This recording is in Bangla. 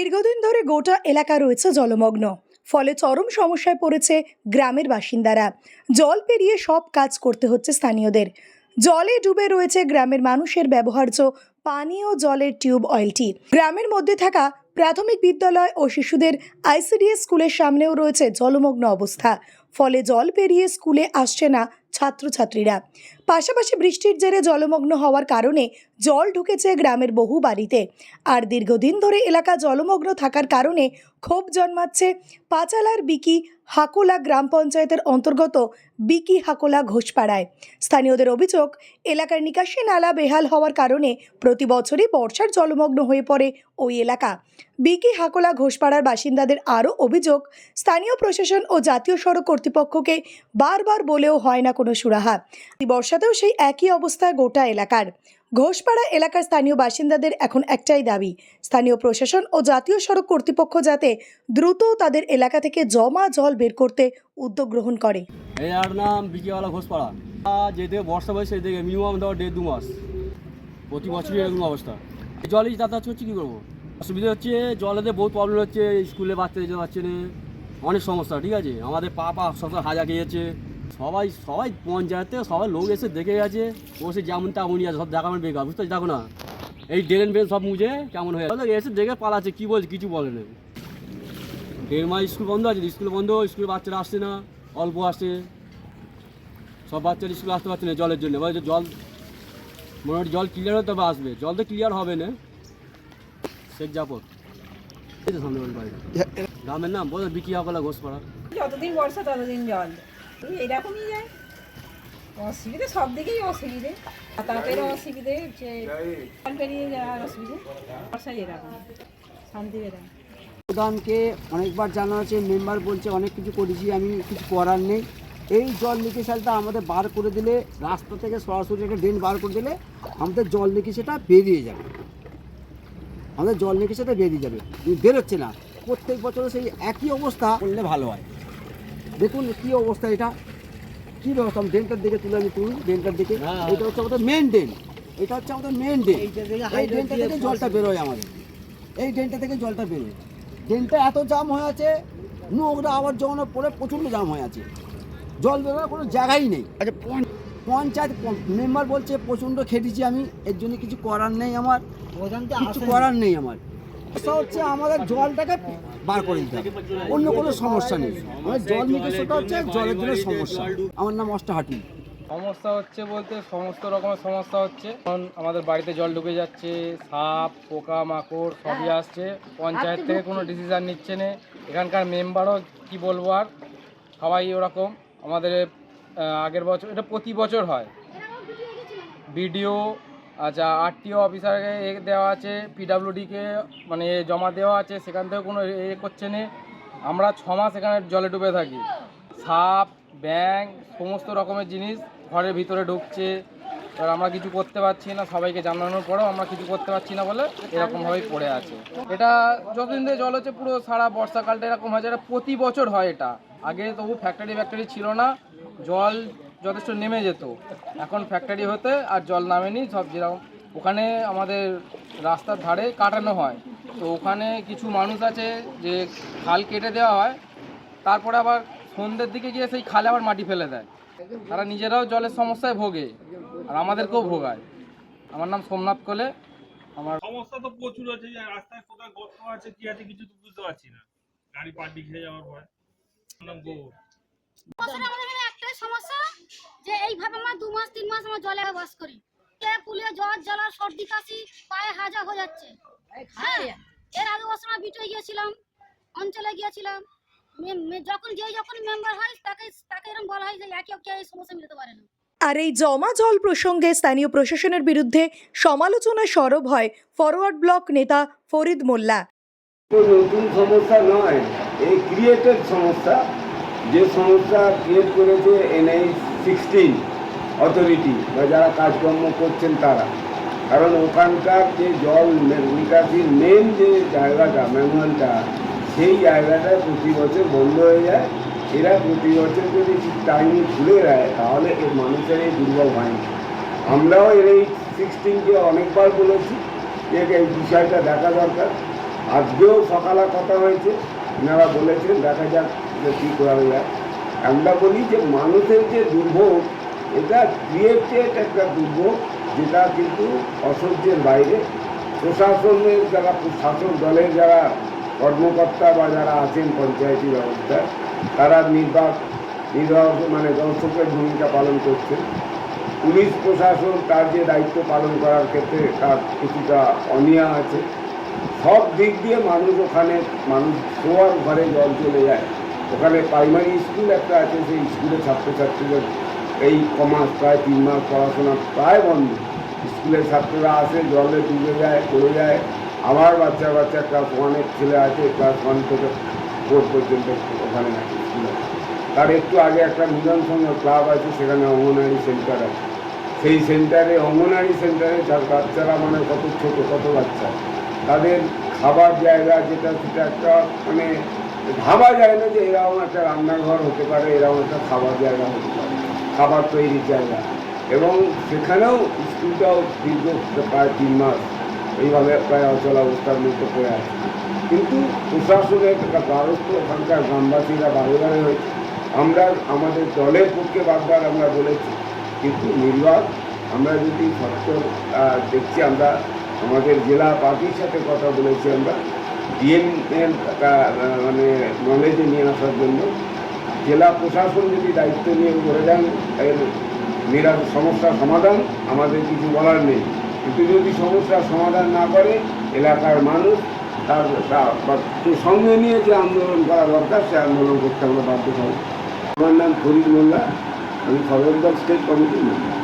দীর্ঘদিন ধরে গোটা এলাকা রয়েছে জলমগ্ন, ফলে চরম সমস্যায় পড়েছে গ্রামের বাসিন্দারা। জল পেরিয়ে সব কাজ করতে হচ্ছে স্থানীয়দের। জলে ডুবে রয়েছে গ্রামের মানুষের ব্যবহার্য পানীয় জলের টিউব অয়েলটি। গ্রামের মধ্যে থাকা প্রাথমিক বিদ্যালয় ও শিশুদের আইসিডিএস স্কুলের সামনেও রয়েছে জলমগ্ন অবস্থা, ফলে জল পেরিয়ে স্কুলে আসছে না ছাত্রছাত্রীরা। পাশাপাশি বৃষ্টির জেরে জলমগ্ন হওয়ার কারণে জল ঢুকেছে গ্রামের বহু বাড়িতে। আর দীর্ঘদিন ধরে এলাকা জলমগ্ন থাকার কারণে ক্ষোভ জন্মাচ্ছে পাঁচালার বিকি হাকোলা গ্রাম পঞ্চায়েতের অন্তর্গত বিকি হাকোলা ঘোষপাড়ায়। স্থানীয়দের অভিযোগ, এলাকার নিকাশি নালা বেহাল হওয়ার কারণে প্রতি বছরই বর্ষার জলমগ্ন হয়ে পড়ে ওই এলাকা। বিকি হাকোলা ঘোষপাড়ার বাসিন্দাদের আরও অভিযোগ, স্থানীয় প্রশাসন ও জাতীয় সড়ক কর্তৃপক্ষকে বারবার বলেও হয় না কোনো সুরাহা। এই বর্ষাতেও সেই একই অবস্থা গোটা এলাকার। ঘোষপাড়া এলাকার স্থানীয় বাসিন্দাদের এখন একটাই দাবি স্থানীয় প্রশাসন ও জাতীয় সড়ক কর্তৃপক্ষ যাতে দ্রুত তাদের এলাকা থেকে জমা জল বের করতে উদ্যোগ গ্রহণ করে। এই নাম বিকেওয়ালা ঘোষপাড়া। আহ, যে দিকে বর্ষা হয় সেই দিকে মিনিমাম ধর দেড় দু মাস। প্রতি বছরই এরকম অবস্থা। জলই যাতায়াত হচ্ছে কী করব? অসুবিধা হচ্ছে জলেতে বহুত প্রবলেম হচ্ছে স্কুলে বাচ্চা যেতে পারছে না। অনেক সমস্যা ঠিক আছে? আমাদের পা পা সব হাজা খেয়েছে সবাই সবাই পঞ্চায়েতে সবাই লোক এসে দেখে গেছে। ও সে যেমন তেমনই আছে সব দেখাবেন বেকার বুঝতে দেখো না। এই ড্রেন বেন সব মুজে কেমন হয়ে গেছে। এসে দেখে পালাচ্ছে কী বলছে কিছু বলে না। দেড় মাস স্কুল বন্ধ আছে স্কুল বন্ধ স্কুলে বাচ্চারা আসছে না অল্প আসছে। সব বাচ্চারা স্কুলে আসতে পারছে না জলের জন্য। বলছে জল মোটামুটি জল ক্লিয়ার হতে তবে আসবে। জল তো ক্লিয়ার হবে না। শেখ সামনে বাড়ি গ্রামের নাম বলো বিকি হাকলা ঘোষপাড়া। যতদিন বর্ষা ততদিন জল। এরকমই যায়। অসুবিধে, সব দিকেই অসুবিধে। যাতায়াতের অসুবিধে, যে পেরিয়ে যাওয়ার অসুবিধে এরকম, শান্তি এরকম। প্রধানকে অনেকবার জানা আছে, মেম্বার বলছে, অনেক কিছু করেছি, আমি কিছু করার নেই। এই জল নিকাশালটা আমাদের বার করে দিলে, রাস্তা থেকে সরাসরি একটা ড্রেন বার করে দিলে, আমাদের জল নিকাশিটা বেরিয়ে যাবে। আমাদের জল নিকাশিটা বেরিয়ে যাবে। বেরোচ্ছে না। প্রত্যেক বছর সেই একই অবস্থা করলে ভালো হয়। দেখুন কী অবস্থা এটা। কী ব্যবস্থা? আমি ড্রেনটার দিকে তুলে আমি তুলি ড্রেনটার দিকে। এটা হচ্ছে আমাদের মেন ড্রেন এটা হচ্ছে আমাদের মেন ড্রেন এই ড্রেনটা থেকে জলটা বেরোয় আমাদের। এই ড্রেনটা থেকে জলটা বেরোয়। ড্রেনটা এত জাম হয়ে আছে নোংরা আবার জমানোর পরে প্রচণ্ড জাম হয়ে আছে। জল বেরোনোর কোনো জায়গাই নেই। আচ্ছা পঞ্চায়েত মেম্বার বলছে প্রচণ্ড খেটেছি আমি এর জন্য কিছু করার নেই আমার। কিছু করার নেই আমার। হচ্ছে আমাদের জলটাকে বার করে দিতে হবে। অন্য কোনো সমস্যা নেই। আমাদের জল নিকাশটা হচ্ছে জলের জন্য সমস্যা। আমার নাম অষ্টহাটি। সমস্যা হচ্ছে বলতে সমস্ত রকমের সমস্যা হচ্ছে। এখন আমাদের বাড়িতে জল ঢুকে যাচ্ছে সাপ পোকা মাকড় সবই আসছে। পঞ্চায়েত থেকে কোনো ডিসিশান নিচ্ছে না। এখানকার মেম্বারও কি বলব আর? সবাই ওরকম। আমাদের আগের বছর এটা প্রতি বছর হয়। বিডিও আচ্ছা আরটিও অফিসারকে এ দেওয়া আছে, পিডাব্লিউডিকে মানে জমা দেওয়া আছে, সেখান থেকে কোনো এ করছে না। আমরা ছ মাস এখানে জলে ডুবে থাকি। সাপ ব্যাং সমস্ত রকমের জিনিস ঘরের ভিতরে ঢুকছে। এবার আমরা কিছু করতে পারছি না, সবাইকে জানানোর পরেও আমরা কিছু করতে পারছি না বলে এরকমভাবেই পড়ে আছে। এটা যতদিন ধরে জল হচ্ছে, পুরো সারা বর্ষাকালটা এরকম হয় এটা প্রতি বছর হয় এটা। আগে তবু ফ্যাক্টরি ফ্যাক্টরি ছিল না, জল যথেষ্ট নেমে যেত। এখন ফ্যাক্টরি হতে আর জল নামেনি সব যেরকম ওখানে আমাদের রাস্তার ধারে কাটানো হয়। তো ওখানে কিছু মানুষ আছে যে খাল কেটে দেওয়া হয় তারপরে আবার সন্ধ্যের দিকে গিয়ে সেই খালে আবার মাটি ফেলে দেয়। তারা নিজেরাও জলের সমস্যায় ভোগে আর আমাদেরকেও ভোগায়। আমার নাম সোমনাথ কোলে। আমার সমস্যা তো প্রচুর আছে যে রাস্তায় কোথায় গর্ত আছে কি আছে কিছু তো বুঝতে পারছি না। গাড়ি পাল্টি খেয়ে যাওয়ার পরে আমার নাম গৌর। যে এইভাবে আমরা দু মাস তিন মাস আমরা জলে বাস করি। এ পুলে জ্বর জ্বালা সর্দি কাশি পায়ে হাজা হয়ে যাচ্ছে। হ্যাঁ, এর আগে বছর আমরা বিটে গিয়েছিলাম অঞ্চলে গিয়েছিলাম। মে- মে- যখন যে যখন মেম্বার হয় তাকে তাকে এরকম বলা হয় যে একে অকে এই সমস্যা মিলতে পারে না। আর এই জমা জল প্রসঙ্গে স্থানীয় প্রশাসনের বিরুদ্ধে সমালোচনা সরব হয় ফরওয়ার্ড ব্লক নেতা ফরিদ মোল্লা। নতুন সমস্যা নয় এই ক্রিয়েটেড সমস্যা। যে সমস্যা ক্রিয়েট করেছে এনএইচ সিক্সটিন অথরিটি বা যারা কাজকর্ম করছেন তারা। কারণ ওখানকার যে জল নিকাশির মেন যে জায়গাটা ম্যানুয়ালটা সেই জায়গাটা প্রতি বছর বন্ধ হয়ে যায়। এরা প্রতি বছর যদি ঠিক টাইমে খুলে দেয়, তাহলে এর মানুষের এই দুর্ভোগ হয় আমরাও এর এই সিক্সটিনকে অনেকবার বলেছি যে এই বিষয়টা দেখা দরকার। আজকেও সকালে কথা হয়েছে। এনারা বলেছেন, দেখা যাক যে কী করা যায়। আমরা বলি যে মানুষের যে দুর্ভোগ, এটা ক্রিয়েটেড একটা দুর্ভোগ যেটা কিন্তু অসহ্যের বাইরে। প্রশাসনের যারা শাসক দলের যারা কর্মকর্তা বা যারা আছেন পঞ্চায়েতি ব্যবস্থায় তারা নির্বাক নির্বাহ মানে দর্শকের ভূমিকা পালন করছেন। পুলিশ প্রশাসন তার যে দায়িত্ব পালন করার ক্ষেত্রে তার কিছুটা অনিয়া আছে। সব দিক দিয়ে মানুষ ওখানে, মানুষ শোয়ার ঘরে জল চলে যায়। ওখানে প্রাইমারি স্কুল একটা আছে, সেই স্কুলে ছাত্রছাত্রীদের এই কমাস প্রায় তিন মাস পড়াশোনা প্রায় বন্ধ। স্কুলের ছাত্ররা আসে, জলে ডুবে যায়, পড়ে যায়। আবার বাচ্চা বাচ্চা ক্লাস ওয়ানের ছেলে আছে ক্লাস ওয়ান থেকে ফোর পর্যন্ত ওখানে স্কুলে তার একটু আগে একটা মিলন সংঘ ক্লাব আছে, সেখানে অঙ্গনারী সেন্টার আছে। সেই সেন্টারে অঙ্গনারী সেন্টারে যার বাচ্চারা মানে কত ছোট, কত বাচ্চা। তাদের খাবার জায়গা যেটা, সেটা একটা মানে ভাবা যায় না যে এরকম একটা রান্নাঘর হতে পারে, এরকম একটা খাবার জায়গা হতে পারে, খাবার তৈরির জায়গা। এবং সেখানেও স্কুলটাও দীর্ঘ প্রায় তিন মাস এইভাবে প্রায় অচল অবস্থার মধ্যে পড়ে আছে। কিন্তু প্রশাসনের একটা দ্বারস্থ ওখানকার গ্রামবাসীরা বারে বারে হয়েছে আমরা, আমাদের দলের পক্ষে বারবার আমরা বলেছি, কিন্তু নির্বাক, আমরা যদি সত্য দেখছি, আমরা আমাদের জেলা পার্টির সাথে কথা বলেছি আমরা ডিএম এর মানে নলেজে নিয়ে আসার জন্য জেলা প্রশাসন যদি দায়িত্ব নিয়ে করে দেন এর নিরা সমস্যার সমাধান, আমাদের কিছু বলার নেই। কিন্তু যদি সমস্যার সমাধান না করে, এলাকার মানুষ তার সঙ্গে নিয়ে যে আন্দোলন করা দরকার, সে আন্দোলন করতে আমরা বাধ্য হব। আমার নাম ফরিদ মোল্লা, আমি সর্বদল স্টেট কমিটির মেম্বার